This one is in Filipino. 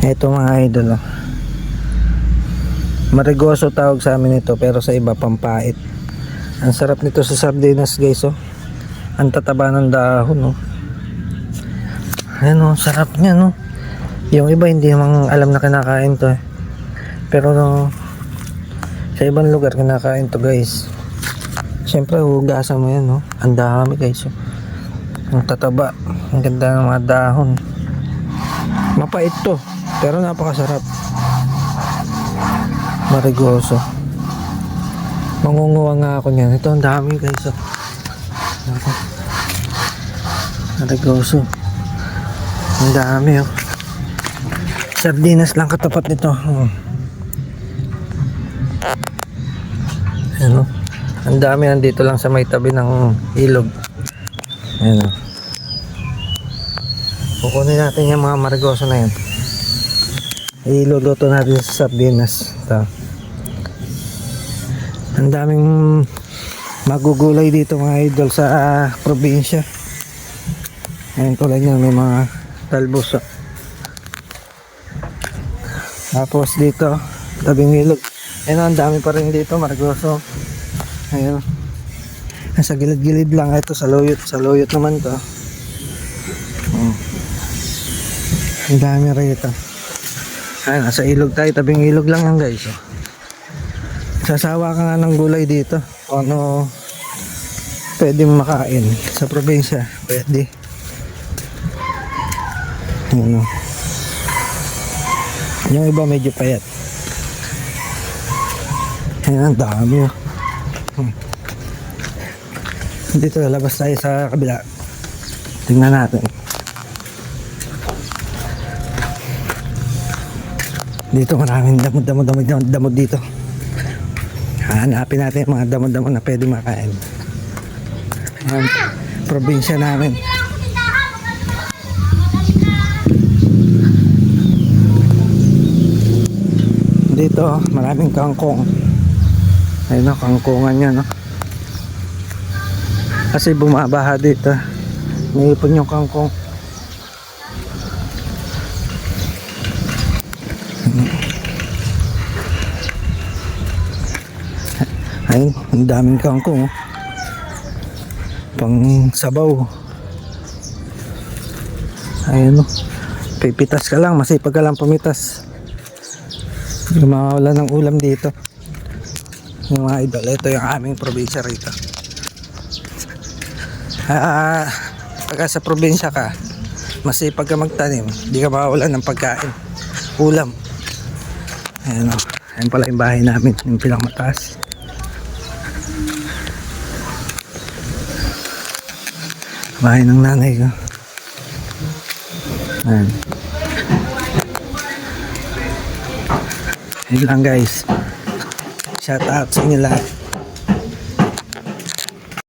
Ito mga idol. Oh. Marigoso tawag sa amin ito pero sa iba pampait. Ang sarap nito sa sardinas guys oh. Ang tataba ng dahon oh. Ayan oh, sarap niya no. Yung iba hindi mang alam na kinakain to eh. Pero no, sa ibang lugar kinakain to guys. Siyempre hugasan mo yan no. Ang dami guys oh. Ang tataba. Ang ganda ng mga dahon. Mapait to. Pero napakasarap. Marigoso. Mangunguha nga ako niyan. Ito ang dami guys. Oh. Marigoso. Ang dami oh. Sardinas lang katapat nito. Oh. Ano? Ang dami nandito lang sa may tabi ng ilog. Ayan oh. Kukunin natin yung mga marigoso na yan. Iluluto natin sa sardinas. Ito. Ang daming magugulay dito mga idol sa ah, probinsya. Ayan tulad niyan may mga talbos. oh. Tapos dito, tabing ilog. Ayan oh, ang dami pa rin dito, marigoso. Ayan. Nasa gilid-gilid lang. Ito sa loyot. Sa loyot naman to. Oh. Ang dami rito. Ay, nasa ilog tayo. Tabing ilog lang yan guys. Oh. Sasawa ka nga ng gulay dito. Ano pwede makain sa probinsya. Pwede. Ano. Yung iba medyo payat. Ayan, ang dami. Hmm. Dito labas tayo sa kabila. Tingnan natin. Dito maraming damod, damod, damod, damod, damod dito. Hanapin natin mga damod-damod na pwede makain. Ayan, probinsya namin. Dito, maraming kangkong. Ayun o, kangkungan yan no. Kasi bumabaha dito. Naipon yung kangkong. Ayun, ang daming kangkong. oh. Pang sabaw. Ayun o. Pipitas ka lang, masipag ka lang pumitas. Hindi mawala ng ulam dito. Yung mga idol, ito yung aming probinsya rito. Ah, pagka sa probinsya ka, masipag ka magtanim, hindi ka mawawalan ng pagkain. Ulam. Ayan o. Ayan pala yung bahay namin, yung pinakamataas. Bahay ng nanay ko. Ayan. Yun lang guys. Shout out sa inyo lahat.